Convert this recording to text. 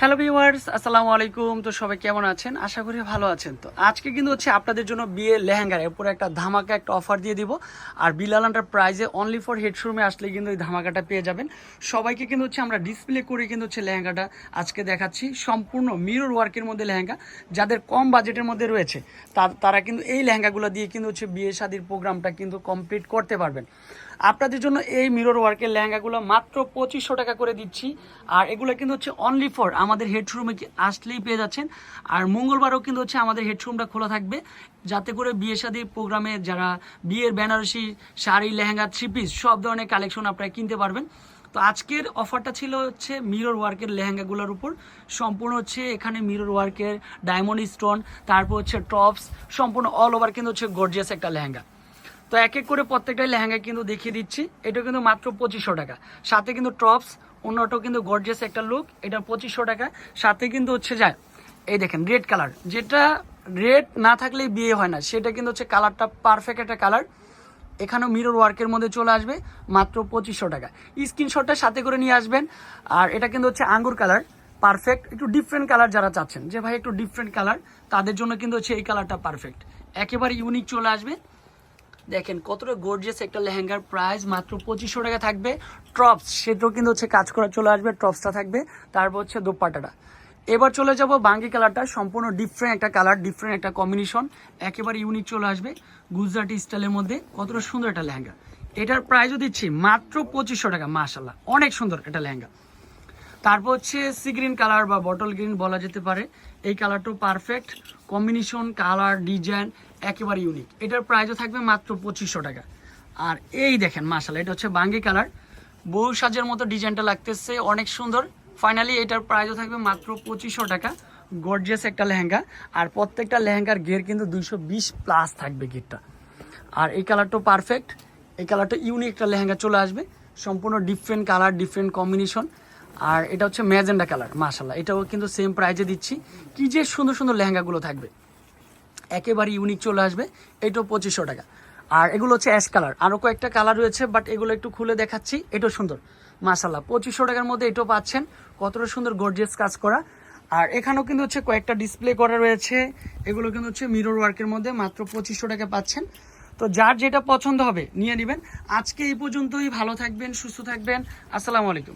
Hello viewers, আসসালামু আলাইকুম। তো সবাই কেমন আছেন? আশা করি ভালো আছেন তো। আজকে কিন্তু হচ্ছে আপনাদের জন্য বিয়ে লেহেঙ্গার উপরে একটা ধামাকা একটা অফার দিয়ে দিব। আর বিলালান্টার প্রাইজে অনলি ফর হেডশোরুমে আসলে কিন্তু এই ধামাকাটা পেয়ে যাবেন। সবাইকে কিন্তু হচ্ছে আমরা ডিসপ্লে করে কিন্তু হচ্ছে লেহেঙ্গাটা আজকে দেখাচ্ছি। সম্পূর্ণ মিরর ওয়ার্কের মধ্যে লেহেঙ্গা। যাদের কম বাজেটের মধ্যে রয়েছে তারা কিন্তু এই লেহেঙ্গাগুলো দিয়ে কিন্তু হচ্ছে বিয়ে শাদির প্রোগ্রামটা কিন্তু কমপ্লিট করতে পারবেন। আপনাদের জন্য এই মিরর ওয়ার্কের লেহেঙ্গাগুলো মাত্র পঁচিশশো টাকা করে দিচ্ছি। আর এগুলো কিন্তু হচ্ছে অনলি ফর আমাদের হেডশোরুমে আসলেই পেয়ে যাচ্ছেন। আর মঙ্গলবারও কিন্তু হচ্ছে আমাদের হেডশোরুমটা খোলা থাকবে। যাতে করে বিয়ে শাদী প্রোগ্রামে যারা বিয়ের বেনারসি, শাড়ি, লেহেঙ্গা থ্রি পিস সব ধরনের কালেকশন আপনারা কিনতে পারবেন। তো আজকের অফারটা ছিল হচ্ছে মিরর ওয়ার্কের লেহেঙ্গাগুলোর উপর। সম্পূর্ণ হচ্ছে এখানে মিরর ওয়ার্কের ডায়মন্ড স্টোন তারপর হচ্ছে টপস সম্পূর্ণ অল ওভার কিন্তু হচ্ছে গর্জিয়াস একটা লেহেঙ্গা। তো এক এক করে প্রত্যেকটাই লেহেঙ্গা কিন্তু দেখিয়ে দিচ্ছি। এটা কিন্তু মাত্র পঁচিশশো টাকা। সাথে কিন্তু টপস, অন্যটাও কিন্তু গর্জিয়াস একটা লুক এটা পঁচিশশো টাকা। সাথে কিন্তু হচ্ছে যায় এই দেখেন রেড কালার যেটা রেড না থাকলেই বিয়ে হয় না, সেটা কিন্তু হচ্ছে কালারটা পারফেক্ট একটা কালার এখানেও মিরর ওয়ার্কের মধ্যে চলে আসবে, মাত্র পঁচিশশো টাকা। স্ক্রিনশটটা সাথে করে নিয়ে আসবেন। আর এটা কিন্তু হচ্ছে আঙ্গুর কালার পারফেক্ট একটু ডিফারেন্ট কালার যারা চাচ্ছেন, যে ভাই একটু ডিফারেন্ট কালার তাদের জন্য কিন্তু হচ্ছে এই কালারটা পারফেক্ট একেবারে ইউনিক চলে আসবে। দেখেন, কতটা গর্জিয়াস একটা লেহেঙ্গার প্রাইস মাত্র পঁচিশশো টাকা থাকবে। ট্রপস সেটাও কিন্তু হচ্ছে কাজ করা চলে আসবে ট্রপসটা থাকবে। তারপর হচ্ছে দোপাটাটা এবার চলে যাব বাঙ্গি কালারটা, সম্পূর্ণ ডিফারেন্ট একটা কালার ডিফারেন্ট একটা কম্বিনেশন একেবারে ইউনিক চলে আসবে গুজরাটি স্টাইলের মধ্যে। কতটা সুন্দর একটা লেহেঙ্গা। এটার প্রাইসও দিচ্ছি মাত্র পঁচিশশো টাকা মাশাল্লাহ অনেক সুন্দর একটা লেহেঙ্গা। তারপর হচ্ছে সি গ্রিন কালার বা বটল গ্রিন বলা যেতে পারে। এই কালারটাও পারফেক্ট কম্বিনেশন কালার ডিজাইন একেবারে ইউনিক এটার প্রাইসও থাকবে মাত্র পঁচিশশো টাকা। আর এই দেখেন মাসাল এটা হচ্ছে বাঙ্গি কালার বহু সাজের মতো ডিজাইনটা লাগতেছে, অনেক সুন্দর। ফাইনালি এটার প্রাইসও থাকবে মাত্র পঁচিশশো টাকা। গর্জিয়াস একটা লেহেঙ্গা। আর প্রত্যেকটা লেহেঙ্গার গের কিন্তু দুইশো বিশ প্লাস থাকবে গেরটা আর এই কালারটাও পারফেক্ট এই কালারটা ইউনিক একটা লেহেঙ্গা চলে আসবে। সম্পূর্ণ ডিফারেন্ট কালার ডিফারেন্ট কম্বিনেশন আর এটা হচ্ছে ম্যাজেন্ডা কালার মাশাল্লাহ এটাও কিন্তু সেম প্রাইজে দিচ্ছি। কি যে সুন্দর সুন্দর লেহেঙ্গাগুলো থাকবে। একেবারে ইউনিক চলে আসবে। এটাও পঁচিশশো টাকা। আর এগুলো হচ্ছে অ্যাশ কালার আরও কয়েকটা কালার রয়েছে বাট এগুলো একটু খুলে দেখাচ্ছি। এটাও সুন্দর। মাশাল্লাহ পঁচিশশো টাকার মধ্যে এটাও পাচ্ছেন। কতটা সুন্দর গর্জিয়াস কাজ করা। আর এখানেও কিন্তু হচ্ছে কয়েকটা ডিসপ্লে করা রয়েছে। এগুলো কিন্তু হচ্ছে মিরর ওয়ার্কের মধ্যে মাত্র পঁচিশশো টাকা পাচ্ছেন। তো যার যেটা পছন্দ হবে, নিয়ে নেবেন। আজকে এই পর্যন্তই। ভালো থাকবেন, সুস্থ থাকবেন। আসসালামু আলাইকুম।